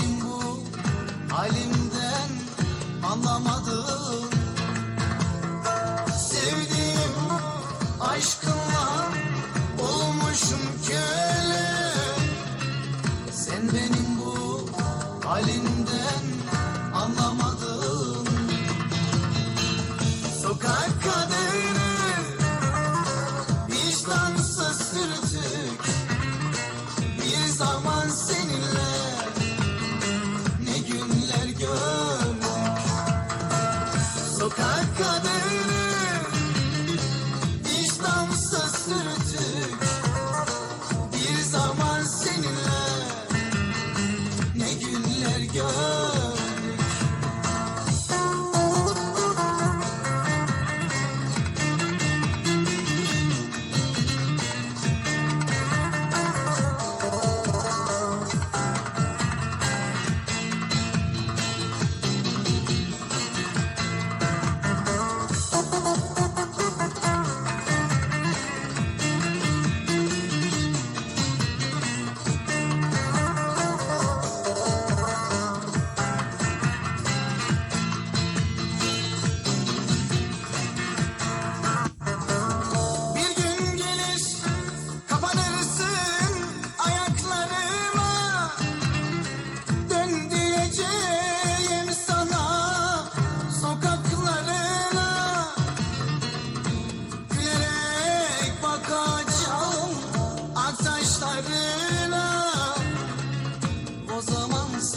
Benim bu halimden anlamadın Sevdiğim aşkınla olmuşum köle. Sen benim bu halimden anlamadın. Sokak kadını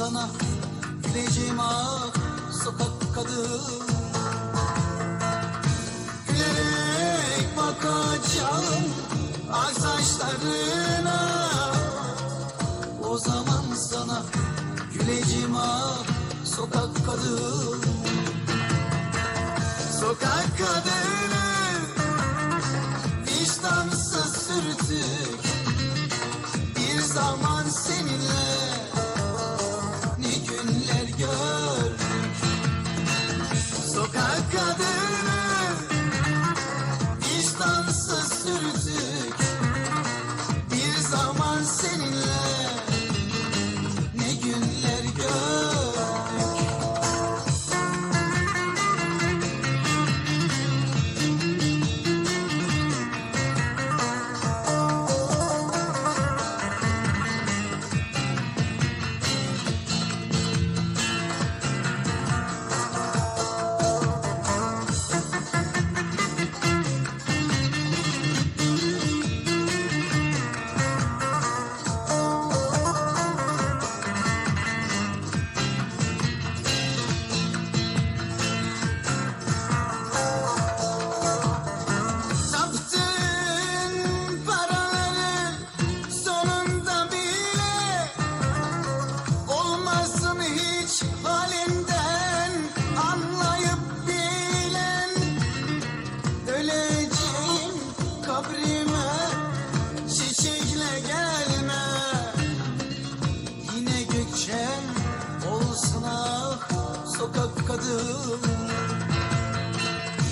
sana güleceğim ah sokak kadın. Gülerek bakacağım ay saçlarına O zaman sana güleceğim ah sokak kadın. Sokak kadını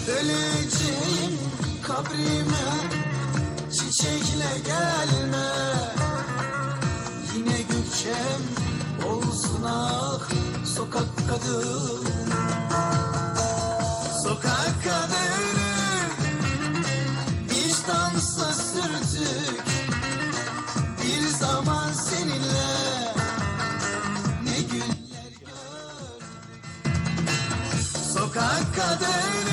Öleceğim kabrime çiçekle gelme. Yine gökçem olsun ah sokak kadın. Sokak kadını sokak kadını